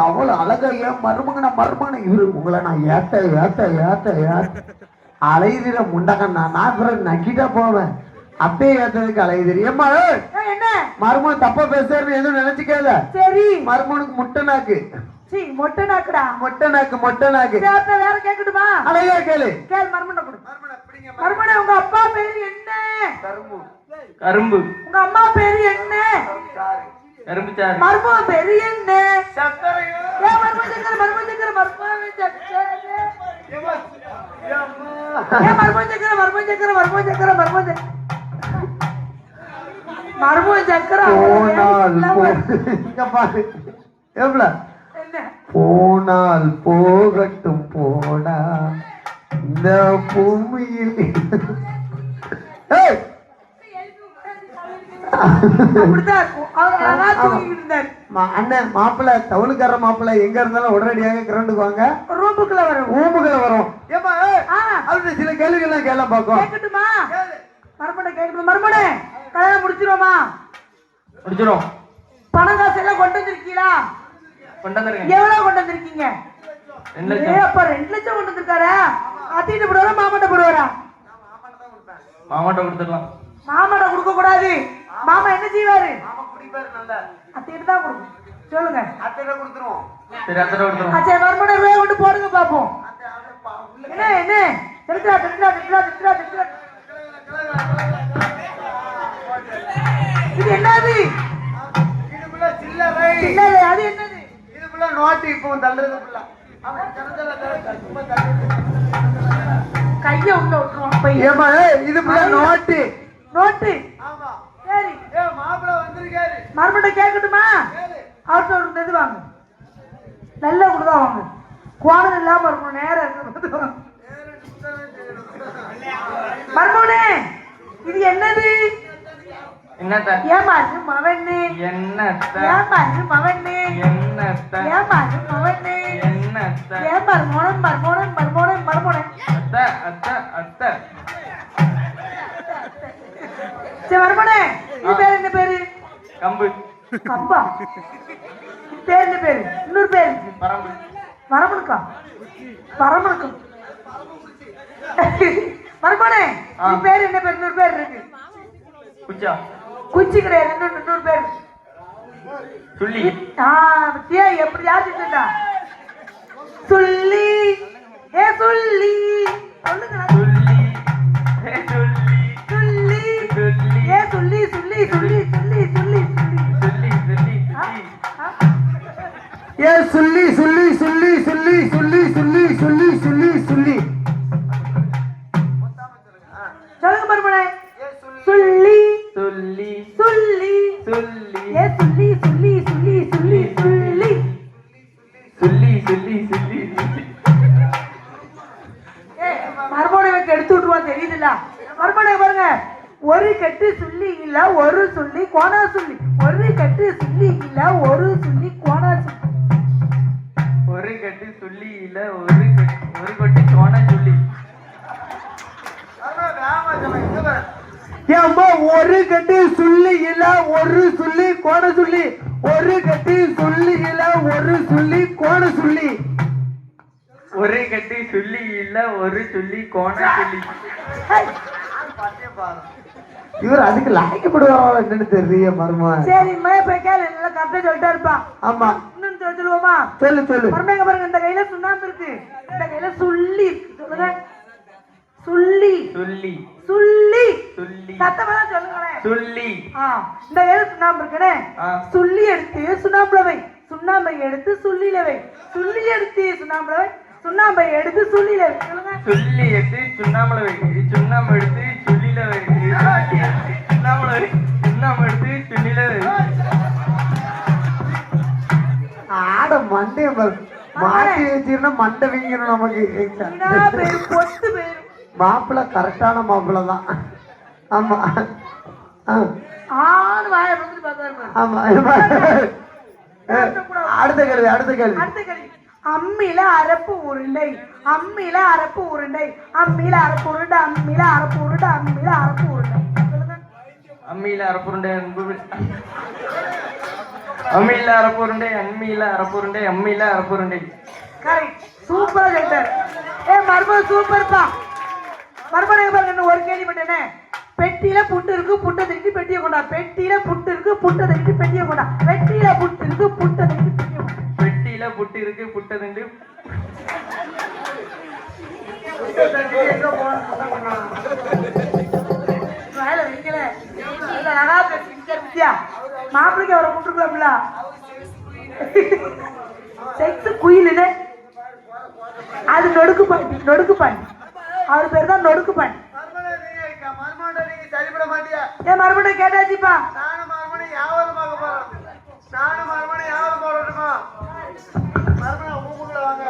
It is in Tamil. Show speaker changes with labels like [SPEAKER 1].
[SPEAKER 1] அவ்வளவு அழகா ஏன் மருமகன மருமகன இவரு உங்களை நான் ஏத்த ஏத்த ஏத்த ஏத்த அலைதிர முண்டகண்ணா நான் பிறகு நக்கிட்டா போவேன் அப்பயே ஏத்ததுக்கு அலைதிரி
[SPEAKER 2] என்ன
[SPEAKER 1] மருமகன் தப்பா பேசுறேன்னு எதுவும் நினைச்சுக்காத
[SPEAKER 2] சரி
[SPEAKER 1] மருமகனுக்கு முட்டை நாக்கு
[SPEAKER 2] சீ மொட்டை நாக்குடா
[SPEAKER 1] மொட்டை நாக்கு மொட்டை நாக்கு
[SPEAKER 2] சரி, அப்ப வேற கேக்கட்டுமா
[SPEAKER 1] அழகா கேளு.
[SPEAKER 2] கேள் மர்மன கொடு. மர்மன உங்க அப்பா பேரு என்ன?
[SPEAKER 3] கரும்பு.
[SPEAKER 2] உங்க அம்மா பேரு என்ன?
[SPEAKER 3] கரும்பு சாறு.
[SPEAKER 2] மர்ம பேரு என்ன? ஏ சக்கர சக்கர மர்ம சக்கர ஏ மர்ம சக்கர சக்கர மர்ம சக்கர மர்ம சக்கர மர்ம சக்கர
[SPEAKER 1] போனால் இங்க பாரு. எவ்வளவு போனால் போகட்டும் போனா. இந்த பூமியில் அண்ணன் மாப்பிள்ள தவுளுக்கார மாப்பிள்ள எங்க இருந்தாலும் உடனடியாக கிரவுண்டுக்கு வாங்க
[SPEAKER 2] வரும்.
[SPEAKER 1] ரூமுக்குள்ள வரும்.
[SPEAKER 2] ஏமா
[SPEAKER 1] அவருடைய சில கேள்விகள்லாம் கேள்வி பார்க்கும்
[SPEAKER 2] கேட்கட்டுமா? மறுபடியும் கேட்கட்டும்? மறுபடியும். கல்யாணம் முடிச்சிருவோமா?
[SPEAKER 3] முடிச்சிரும்
[SPEAKER 2] பணம் காசு எல்லாம் கொண்டு வந்திருக்கீங்களா? எவ்வளவு கொண்டு வந்திருக்கீங்க?
[SPEAKER 3] ரெண்டு
[SPEAKER 2] ஏ
[SPEAKER 3] லட்சம்
[SPEAKER 2] அப்பா ரெண்டு லட்சம் கொண்டு வந்திருக்காரா? அத்திட்டு போடுவாரா மாமாட்ட போடுவாரா?
[SPEAKER 3] மாமாட்ட கொடுத்துடலாம்.
[SPEAKER 2] மாமாட்ட கொடுக்க கூடாது. மாமா என்ன செய்வாரு. அத்திட்டு தான் கொடுக்கும். சொல்லுங்க.
[SPEAKER 1] கொடுத்துருவோம்.
[SPEAKER 3] சரி அத்தனை கொடுத்துருவோம்.
[SPEAKER 2] அச்சா மறுமணம் ரூபாய் கொண்டு போடுங்க பாப்போம். என்ன என்ன? திருட்டா திருட்டா திருட்டா திருட்டா திருட்டா இது என்னது?
[SPEAKER 1] நோட்டு இப்போ தள்ளுறதுக்குள்ள. அவன் திறந்தல தள்ளு, சும்மா தள்ளு.
[SPEAKER 2] கைய உள்ள விட்டுருவான்
[SPEAKER 1] ஏம்மா, ஏய், இதுக்குள்ள நோட்டு.
[SPEAKER 2] நோட்டு.
[SPEAKER 1] ஆமா.
[SPEAKER 2] சரி.
[SPEAKER 1] ஏ மாப்பிள்ள வந்திருக்காரு.
[SPEAKER 2] மறுபடியும் கேட்கட்டுமா? அவர்கிட்ட ஒரு இது வாங்க. நல்ல கொடுதா வாங்க. கோணம் இல்லாம இருக்கணும் நேரம் இருக்கணும் மர்மோனே இது என்னது? ஏமாறு மவன்னு ஏமாறு மவன்னு ஏமாறு மவன்னு ஏமாறு மர்மோனம் மர்மோனன்
[SPEAKER 3] அத்த அத்த
[SPEAKER 2] சரி மர்மோனே இது பேர் என்ன பேரு?
[SPEAKER 3] கம்பு.
[SPEAKER 2] கம்பா பேர் என்ன பேரு? இன்னொரு பேர்.
[SPEAKER 3] பரம்பு.
[SPEAKER 2] வரமுழுக்கா வரமுழுக்கம் மர்மோனே பேர் என்ன பேர்? இன்னொரு பேர் இருக்கு.
[SPEAKER 3] குச்சி
[SPEAKER 2] கிடையாது நூறு பேர். சொல்லி. எப்படியாச்சும் சொல்லி.
[SPEAKER 3] ஏ
[SPEAKER 2] சொல்லி.
[SPEAKER 3] சொல்லி.
[SPEAKER 2] சொல்லி. சொல்லி. சொல்லி. சொல்லி சொல்லி சொல்லி
[SPEAKER 1] சொல்லி சொல்லி சொல்லி சொல்லி சொல்லி சொல்லி.
[SPEAKER 2] ஏ சொல்லி சொல்லி சொல்லி சொல்லி சொல்லி.
[SPEAKER 3] சொல்லி சொல்லி சொல்லி.
[SPEAKER 2] வைக்க எடுத்து விட்டுருவான் தெரியுதுல்ல? மறுமணம் பாருங்க. ஒரு கட்டு சொல்லி இல்ல ஒரு சொல்லி கோணா சொல்லி. ஒரு கட்டு சொல்லி இல்ல ஒரு சொல்லி கோணா சொல்லி.
[SPEAKER 3] ஒரு கட்டு சொல்லி இல்ல ஒரு கட்டு ஒரு கொட்டி சோன சொல்லி.
[SPEAKER 1] ஏம்மா ஒரு கட்டு சொல்லி இல்ல ஒரு சொல்லி கோண சொல்லி. ஒரு கட்டு சொல்லி இல்ல ஒரு சொல்லி கோண சொல்லி.
[SPEAKER 3] ஒரு கட்டு சொல்லி இல்ல ஒரு சொல்லி கோண சொல்லி.
[SPEAKER 1] இவர் அதுக்கு லாய்க்கப்படுவாரா என்னன்னு தெரியல மருமா
[SPEAKER 2] சரி போய் கேளு நல்லா கரெக்டா சொல்லிட்டா இருப்பான்
[SPEAKER 1] ஆமா.
[SPEAKER 2] இன்னும் சொல்லிடுவோமா
[SPEAKER 1] சொல்லு சொல்லு.
[SPEAKER 2] மறுமைங்க பாருங்க இந்த கையில சுண்ணாம்பு இருக்கு. இந்த கையில சுள்ளி இருக்கு. சொல்லுங்க. சுள்ளி
[SPEAKER 3] சொல்லி.
[SPEAKER 2] சுள்ளி
[SPEAKER 3] சொல்லி.
[SPEAKER 2] சத்தமா ஆ, இந்த கையில சுண்ணாம்பு இருக்குனே. சுள்ளி எடுத்து சுண்ணாம்புல வை. சுண்ணாம்பை எடுத்து சுள்ளில வை. சுள்ளி எடுத்து சுண்ணாம்புல வை. சுண்ணாம்பை எடுத்து சுள்ளில வை. சொல்லுங்க.
[SPEAKER 3] சொல்லி எடுத்து சுண்ணாம்புல வை. சுண்ணாம்பு எடுத்து சொல்லில வை. சுண்ணாம்புல வை. சுண்ணாம்பு எடுத்து சொல்லில வை.
[SPEAKER 1] ஆட மண்டைய பாரு. மாட்டி வச்சிருந்தா மண்டை வீங்கணும் நமக்கு. மாப்பிள்ளை கரெக்டான மாப்பிள்ளை தான். ஆமா. அடுத்த கேள்வி அடுத்த கேள்வி.
[SPEAKER 2] அடுத்த கேள்வி. அம்மியில அரப்பு உருண்டை அம்மியில அரப்பு உருண்டை அம்மியில அரப்பு உருண்டை அம்மியில அரப்பு உருண்டை அம்மியில அரப்பு உருண்டை.
[SPEAKER 3] அம்மியில அரப்பு உருண்டை என்பது அம்மியில அரப்பு உருண்டை அம்மியில அரப்பு உருண்டை அம்மியில அரப்பு உருண்டை.
[SPEAKER 2] கரெக்ட் சூப்பரா சொல்லிட்டார் ஏ மர்மம் சூப்பர்ப்பா மர்மம் ஒரு கேள்வி பண்ணேனே பெட்டியில புட்டு இருக்கு புட்டை தூக்கி பெட்டியை கொண்டா பெட்டியில புட்டு இருக்கு புட்டை தூக்கி பெட்டியை கொண்டா பெட்டியில புட்டு இருக்கு புட்டை தூக்கி பெட்டியை கொண்டா
[SPEAKER 3] பெட்டியில புட்டு இருக்கு புட்டை
[SPEAKER 2] வேலை வைக்கல மாப்பிளைக்கு அவரை கூட்டுருக்கலாம்ல செக்ஸ் குயிலுன்னு அது நொடுக்கு பாண்டி நொடுக்கு பாண்டி அவர் பேர் தான் நொடுக்கு பாண்டி
[SPEAKER 1] மாட்டியா?
[SPEAKER 2] ஏன் மறுபடியும் கேட்டாச்சுப்பா.
[SPEAKER 1] நானும் மறுபடியும் யாவது பார்க்க போறேன் நானும் மறுபடியும் யாவது போடட்டுமா? மறுபடியும் உங்க வாங்க.